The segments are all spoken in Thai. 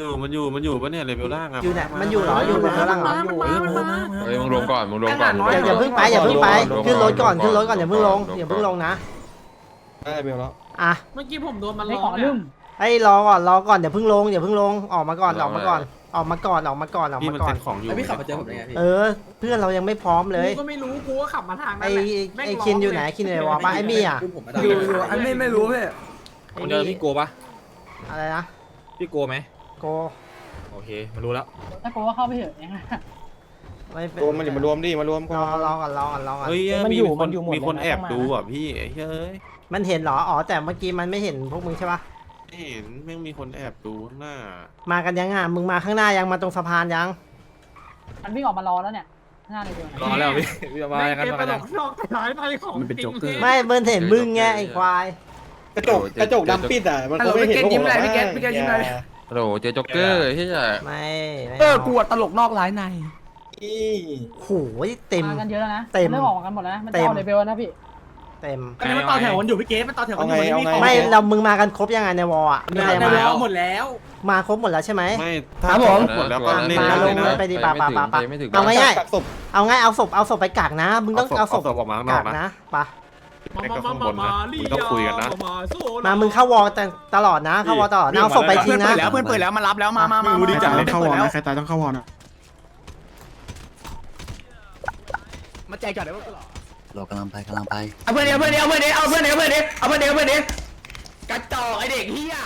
อยู่มันอยู่มันอยู่ปะเนี่ยเลเวลล่างอะอยู่เนี่ยมันอยู่เหรออยู่บนข้างล่างเหรอเออมันมา เฮ้ยมึงรวมก่อนมึงรวมก่อน อย่าอย่าเพิ่งไปอย่าเพิ่งไปรวมขึ้นรถก่อนขึ้นรถก่อนอย่าเพิ่งลงรวมอย่าเพิ่งลงนะได้เบลแล้วอะเมื่อกี้ผมโดนมันไม่ล้ขออเนี่ลืยมไอ้ยรอก่อนรอก่อนอย่าเพิ่งลงอย่าเพิ่งลงออกมาก่อนออกมาก่อนออกมาก่อนออกมาก่อนออกพี่มามันก่อนเซ็นของอยู่พี่ขับมาเจอผมได้ไงพี่ เออ เพื่อนเรายังไม่พร้อมเลยกูก็ไม่รู้กูก็ขับมาทางนั้ไอ้นแหละแม่งไอ้ล้คินอยู่ไหนคินอยู่ในวอลปะไอ้มี่อะผมมาอยู่อยู่อันนี้ไม่รู้พี่ไอ้คนเดียวพี่โกปะอะไรนะพี่โกไหม โกโอเคมารู้แล้วถ้าโกก็เข้าไปเถอะไม่เป็นรวมมันดิมารวมดิมารวมก่รออนรอก่อนรอก่อนรอก่อนเฮ้ยมันมีอยู่คมันนอยู่หมดมีคนเลยนะแอบต้องมา ดูอะพี่ไอ้เฮ้ยมันเห็นเหรออ๋อแต่เมื่อกี้มันไม่เห็นพวกมึงใช่ปะไม่เห็นแม่งมีคนแอบดูข้างหน้ามากันยังอะมึงมาข้างหน้ายังมาตรงสะพานยังมันวิ่งออกมารอแล้วเนี่ยหน้าเลยเดียวรอแล้วพี่พี่มาแม่งอย่างนั้นเกมมาตลยังกนอกท้ายไปของมันเป็นจริงโจ๊กเกอร์ ไม่เบิร์นเห็นมึงไงไอ้ควายกระจกกระจกดำปิดอะมันคงไม่เห็นพวกผม โหลเจอจ็อกเกอร์เฮียไม่ไม่เออากลัวตลกนอกร้ายในอีโหเต็ม มากันเยอะแล้วนะเต็มเริ่มออกมากันหมดแล้วนะมันเต็จะม เอาเลเวลแล้วนะพี่เต็มอันนี้มันต่อแถวกันอยู่พี่เกสมันต่อแถวกัเอานอไงยู่เอานี่ไงไม่เรามึงมากันครบยังไงในวอลอะมีใครในมา วอลหมดแล้ว มาครบหมดแล้วใช่ไหม ไม่ถ้าครับผม หมดแล้วก็เล่นมาได้ลเลงยนะไปดิปะปะปะปะ ไม่ถึง เอาง่ายกักศพๆเอาง่ายเอาศพเอาศพไปกักนะ มึงต้องเอาศพเอาศพออกมาข้างนอกกักนะ นะปะไป กับข้างบนนะมึงต้องคุยกันนะมามึงเข้าวอลแต่ตลอดนะ เข้าวอลตลอดนะเอาศพไปทิ้เพื่องนนะเปิดแล้วเพื่อนเปิดแล้วมารับแล้วมามามารู้ดีจังมาเข้าวอร์แล้วนะใครตายต้องเข้าวอร์นะมาแจกก่อนได้ป่ะเรากำลังไปกำลังไปเอาเพื่อนเดียวเพื่อนเดียวเพื่อนเดียวเอาเพื่อนเดียวเพื่อนเดียวเอาเพื่อนเดียวเพื่อนเดียวกระจอกไอเด็กเฮีย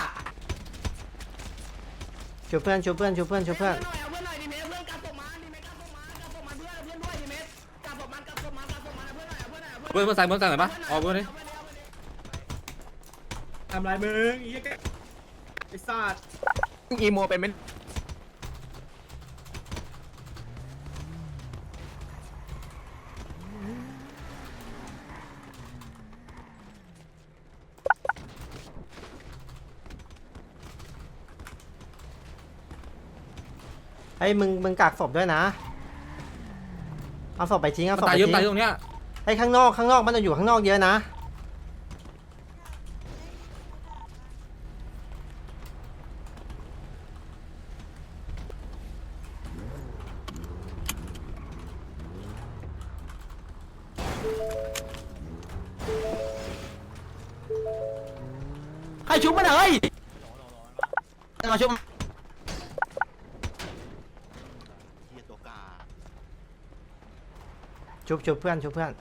ชูเพื่อนชูเพื่อนชูเพื่อนชูเพื่อน เพื่อนหน่อยเพื่อนเพื่อนเพื่อนใส่เพื่อนใส่หน่อยปะเอาเพื่อนดิทำลายมึงไอ้เหี้ยไอ้สัตว์อีโมเป็นเป็นไอ้ยมึงมึงกักศพด้วยนะ เอาศพไปทิ้งเอาศพตายไปเยอะทิ้งตายตรงเนี้ย ไอ้ข้างนอกข้างนอกมันจะอยู่ข้างนอกเยอะนะ ใครชุบมันเอ้ยมาชุบ ชุบชุบเพื่อนชุบเพื่อน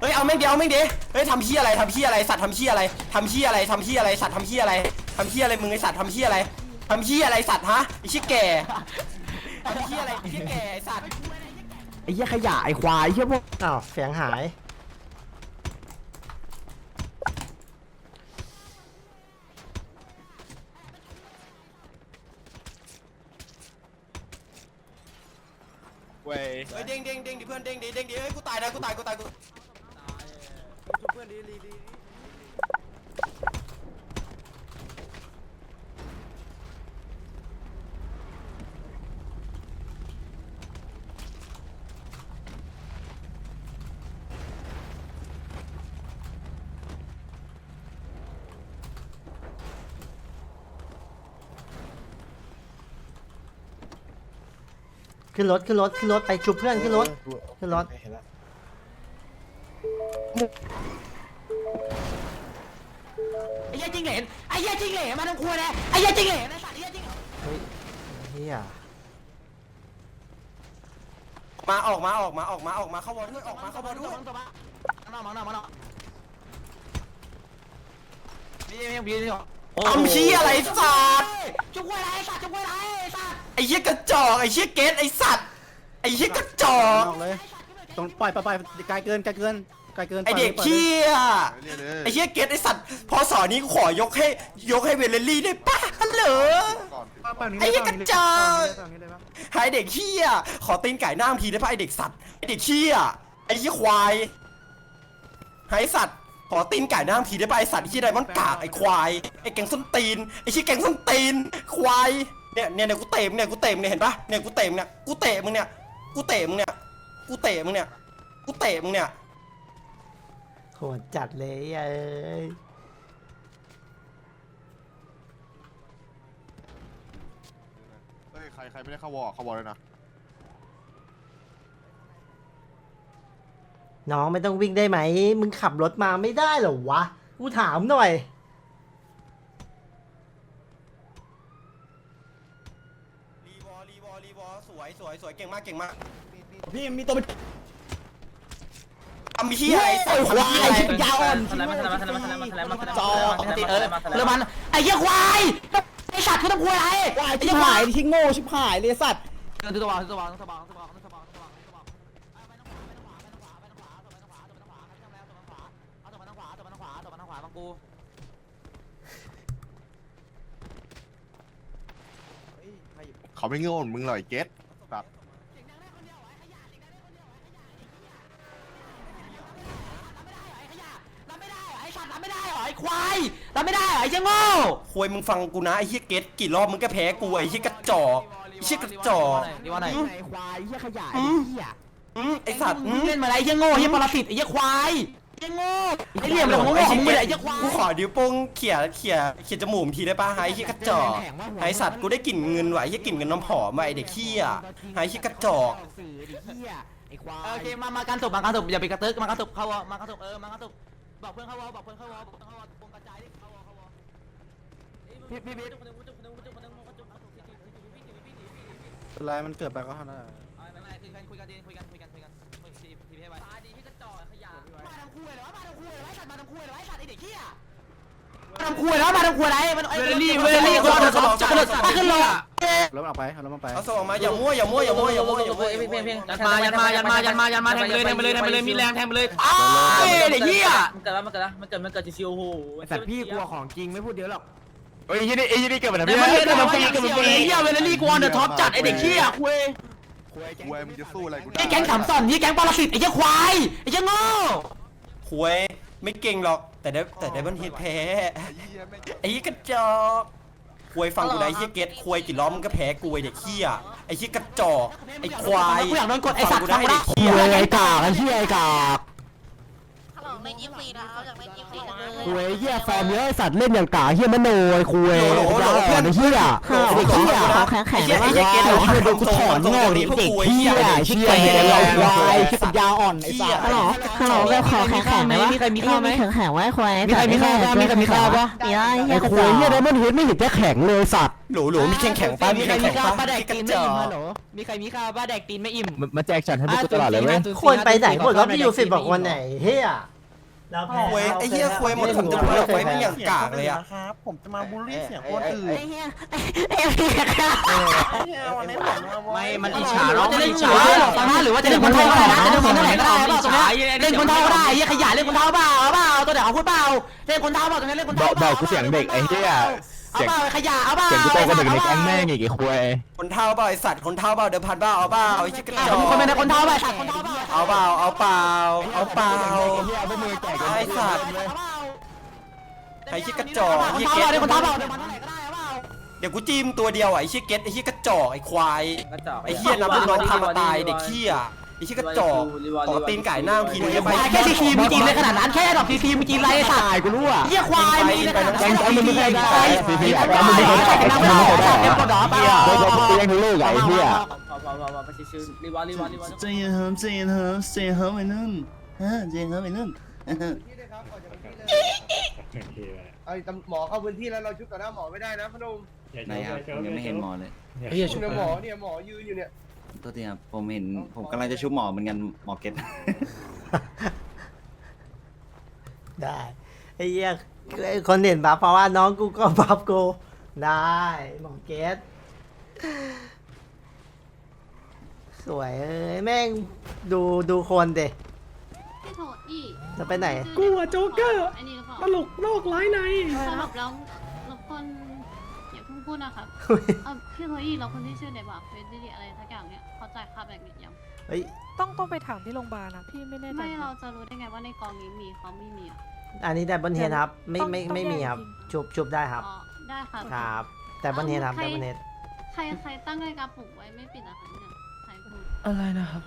เฮ้ยเอาแม่งเดียวเอาแม่งเดียวเฮ้ยทำเฮียอะไรทำเฮียอะไรสัตว์ทำเฮียอะไรทำเฮียอะไรทำเฮียอะไรสัตว์ทำเฮียอะไรทำเฮียอะไรมึงไอสัตว์ทำเฮียอะไรทำเฮียอะไรสัตว์ฮะไอชิแก่ทำเฮียอะไรไอชิแก่ไอสัตว์ไอเฮียขยะไอควายเฮียพวกอ้าวเสียงหาย เฮ้ยเด้งเด้งเด้งดิเพื่อนเด้งดิเด้งดิเฮ้ยกูตาย นะกูตายกูตายกูเพื่อนดีดีดีขึ้นรถขึ้นรถขึ้นรถไปชุบเพื่อนขึ้นรถขึ้นรถเห็นแล้ว ไอ้เหี้ยจริงเหลนไอ้เหี้ยจริงเหลนมาทั้งครัวเลยไอ้เหี้ยจริงเหลนไอ้สัตว์ไอ้เหี้ยจริงเฮียมาออกมาออกมาออกมาออกมาเข้าวอลด้วยออกมาเข้าวอลด้วยมาหน่อมาหน่อมาหน่อนี่ยังบีนี่หรอทำเหี้ยอะไรสัตว์จุกไว้ไรสัตว์จุกไว้ไรสัตว์ไอ้เหี้ยกระจอกไอ้เหี้ยเกตไอ้สัตว์ไอ้เหี้ยกระจอกเลยตรงปล่อยปล่อยปล่อยไกลเกินไกลเกิน ไกลเกินไอเด็กเหี้ยไอเหี้ยเกตไอสัตว์พอสอนนี้กูขอยกให้ยกให้เวเลลี่ได้ปะฮัลโหลไอ้เหี้ยกระจอกไอเด็กเหี้ยขอตีนไก่หน้ามทีได้ปะไอเด็กสัตว์ไอเด็กเหี้ยไอเหี้ยควายไอสัตว์ขอตีนไก่หน้ามทีได้ปะไอสัตว์เหี้ยไดมอนด์กากไอควายไอแกงส้นตีนไอเหี้ยแกงส้นตีนควายเนี่ยเนี่ยเนี่ยกูเตะมึงเนี่ยกูเตะมึงเนี่ยเห็นปะเนี่ยกูเตะมึงเนี่ยกูเตะมึงเนี่ยกูเตะมึงเนี่ยกูเตะมึงเนี่ยกูเตะมึงเนี่ย หดจัดเลยไอ้ใครใครไม่ได้เข้าวอเข้าวอเลยนะน้องไม่ต้องวิ่งได้ไหม มึงขับรถมาไม่ได้หรอวะ กูถามหน่อย รีวอรีวอรีวอสวยสวยสวยเก่งมากเก่งมากพี่มีตัวเป็นำเฮียไอ้สัตว์ควายชิบยาอ่อนจอติเออเรือมันไอ้เหี้ยควายไอ้สัตว์คือต้องควายควายชิบหายที่โง่ชิบหายเลยสัตว์เออตัววางตัววางตัววางตัววางตัววางตัววางกูเขาไม่โง่มึงหรอยเก็ต รับไม่ได้เหรอไอ้เจ้าโง่ควยมึงฟังกูนะไอ้เหี้ยเกตกี่รอบมึงก็แพ้กูไอ้เหี้ยกระจอกไอ้เหี้ยกระจอกดีว่าไหนอืมไอ้ควายไอ้เหี้ยขยะอืไอ้มเหี้ยอืมไอ้สัตว์อืมึงม เล่นมาอะไรไอ้เหี้ยโง่ไอ้เหี้ยปรสิตไอ้เหี้ยควายไอ้เหี้ยโง่ไอ้เหลี่ยมเหลยของโง่ของมึงเลยไอ้เหี้ยควาย กูขอดิ้วโป้งเขี่ยเขี่ยเขี่ยจมูกทีได้ปะไอ้เหี้ยกระจอกไอ้สัตว์กูได้กลิ่นเงินว่ะไอ้เหี้ยกลิ่นเงินน้ำหอมว่ะไอ้เด็กเหี้ยไอ้เหี้ยกระจอกสื่อไอ้เหี้ยไอ้ควาย โอเคมามาการตบมาการตบอย่าไปกระตึกมาการตบเข้าวอมาการตบเออมาการตบ บอกเพื่อนเข้าวอบอกเพื่อนเข้าวอบอกเพื่อนเข้าวอวงกระจายดิเข้าวอเข้าวอพี่พี่พี่อะไรมันเกิดไปก็เท่านั้นไม่ไม่คุยกันคุยกันคุยกันคุยกันคุยกันคุยกันทีทีให้ไว้ตาดีที่กระจอกขยะมาทำคุยเหรอมาทำคุยเหรอไอ้สัตว์มาทำคุยเหรอไอ้สัตว์ไอ้เด็กเหี้ยมาทำคุยแล้วมาทำคุยอะไรมันเวลลี่เวลลี่ก็จะจับขึ้นลง รถออกไปรถมันไปเอาสมองมาอย่ามั่วอย่ามั่วอย่ามั่วอย่ามั่วอย่ามั่วอย่ามั่วยันมายันมายันมายันมายันมาแทงไปเลยแทงไปเลยแทงไปเลยมีแรงแทงไปเลยอ้าวเด็กเหี้ยมันเกิดแล้วมันเกิดแล้วมันเกิดมันเกิดชิวๆโอ้โหสัตว์พี่กลัวของจริงไม่พูดเยอะหรอกเฮ้ยยี่นี่ไอ้ยี่นี่เกิดมาทำไมแต่มันเกิดมันฟรีเกิดมันฟรีเหี้ยเวลลี่กวนเดอะท็อปจัดไอเด็กเหี้ยคุยควยมึงจะสู้อะไรกูได้ไอ้แก๊งขำสอนนี่แก๊งปรสิตไอ้เหี้ยควายไอ้เหี้ยโง่หวยไม่เก่งหรอกแต่ได้แต่ได้บันเฮดแพ้ไอ้เหี้ยแม่งไอ้เหี้ยกระจอก ควยฟังกูได้ไอ้เหี้ยเกตควยกี่ล้อมมึงก็แพ้กูไอ้เด็กเหี้ยไอ้เหี้ยกระจอกไอ้ควายกูอยากโดนกดไอ้สัตว์ฟังกูได้ฟังกูเด็กเหี้ยไอ้กากไอ้เหี้ยไอ้กากฮัลโหล เล่นยี่สิบสี่นะเขาอยากเล่นยี่สิบสี่จังเลยคุยเหี้ยฟอร์มเยอะไอ้สัตว์เล่นอย่างกากเหี้ยมโนไอ้คุยยาวอ่อน ไอ้เหี้ยไอ้เหี้ยไอ้เหี้ยไอ้เหี้ยเกตไอ้เหี้ยโดนกูถอนงอกดิเด็กเหี้ยไอ้เหี้ยเหี้ยเราควายที่ปัญญาอ่อนไอ้สัตว์ฮัลโหลฮัลโหลแบบขอแข็งแข็งไหมมีใครมีข้าวไหมแข็งแข็งไว้ควายมีใครมีข้าวบ้างมีใครมีข้าวบ้างเดี๋ยวไอ้เหี้ไอ้ยกระคุจยอกเหี้ยไดมอนด์เฮดไม่เห็นจะแข็งเลยสัตว์หลูหลูมีแข่งแข่งป้ามีแข่งแข่งป้าป้าแดกกระตีนจไม่ออิ่มกฮัลโหลมีใครมีข้าวป้าแดกตีนไม่อิ่มมาแจกฉันให้พวกกูตลอดเลยเว้ยคนไปไหนหมดแล้วพี่ยูสิบบอกวันไหนเฮีย เราแพ้ควยไอ้เหี้ยควยหมดผมจะพูดออกไปไม่อย่างกากเลยอะครับ ผมจะมาบูลลี่เสียงคนอื่นไอ้เหี้ยไอ้เหี้ยไม่มันอิจฉาเราจะเล่นอิจฉาฟังนะหรือว่าจะเล่นคนเท่าก็ได้นะจะเล่นคนเท่าไหร่ก็ได้เปล่าตรงนี้เล่นคนเท่าก็ได้เหี้ยขยะเล่นคนเท่าเปล่าเอาเปล่าตัวเดี๋ยวเอาคุณเปล่าเล่นคนเท่าเปล่าตรงนี้เล่นคนบอเท่ากเปล่าบอกกูเสียงเด็กไอ้เหี้ย เอาเสียงเปล่าขยะเอาเปล่าเสียงกูโตกว่าเด็กในแก๊งแม่งอีกไอ้ควายคนเท่าเปล่าไอสัตว์คนเท่าเปล่าเดิมพันเปล่าเอาเปล่าไอ้เหี้ยกระจอกคนเป็นคนเท่าเปล่าคนเท่าเปล่าเอาเปล่าเอาเปล่าเอาเปล่าเหี้ยพวกมึงแจกกันไอ้สัตว์ไอ้เหี้ยกระจอกคนไอ้เท่าเหี้ยเปเกล่าตคนเท่าเปล่าเดี๋ยวมันเท่าไหร่ก็ได้เอาเปล่าเดี๋ยวกูจิ้มตัวเดียวอะไอ้เหี้ยเกตไอ้เหี้ยกระจอกไอ้ควายไอ้เหี้ยนับลูกน้องพามาตายเด็กเหี้ยไอ้เหี้ยกระจอกขอตีนไก่หน้าทีนึงได้ไหมแค่ซีทีมีจีนเลยขนาดนั้นแค่ดอกซีทีมีจีนไรสัตว์กูรู้อะเหี้ยควายมีเลยขนาดนั้นแก๊งแก๊งมึงไม่เคยได้ซีพีอะแก๊งมึมึงงไม่ไม่เคเคยยได้ได้แก๊แก๊งงมึมึงงไม่ไม่เคเคยยได้ได้โดนโดนตียังลูกไอ้เหี้ยรีวารีวารีวาใจเย็นครับใจเย็นครับใจเย็นครับไอ้นุ่นฮะใจเย็นครับไอ้นุ่นเอาหมอเข้าพื้นที่แล้วเราชุดต่อหน้าหมอไม่ได้นะพนมไหนครับผมยังไม่เห็นหมอเลยเฮียชุบเนี่ยหมอเนี่ยหมอยืนอยู่เนี่ย ตัวทีครับผมเห็นผมกำลังจะชุบหมอเหมือนกันหมอเก็ต ได้ไอ้เหี้ยคนเห็นบัฟเพราะว่าน้องกูก็บัฟกูได้หมอเกตสวยเอ้ยแม่งดูดูคนเด็ พี่โถอี้จะไปไหนกูอะโจ๊กเกอร์ไอ้นี่หรือเปล่าตลกโลกร้ายในสรุปแล้วรบกวนอย่าเพิ่งพูดนะครับเออพี่โทอี้เราคนที่ชื่อเดบะเฟสดิอะไรสักอย่างเนี่ยเขาจ่ายค่าแบกนิดยังเฮ้ยต้องต้องไปถามที่โรงพยาบาลนะพี่ไม่แน่ใจไม่เราจะรู้ได้ไงว่าในกองนี้มีเขาไม่มีอะอันนี้แต่บนเฮดครับ ไม่ไม่ไม่มีครับชุบชุบได้ครับอ๋อได้ค่ะครับ แต่บนเฮดครับแต่บนเฮดใครใครตั้งนาฬิกาปลุกไว้ไม่ปิดอะคะเนี่ยใครพูดอะไรนะครับ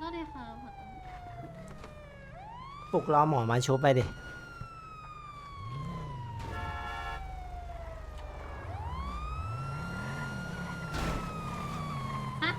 ก็ได้ค่ะขอโทษปลุกรอหมอมาชุบไปดิ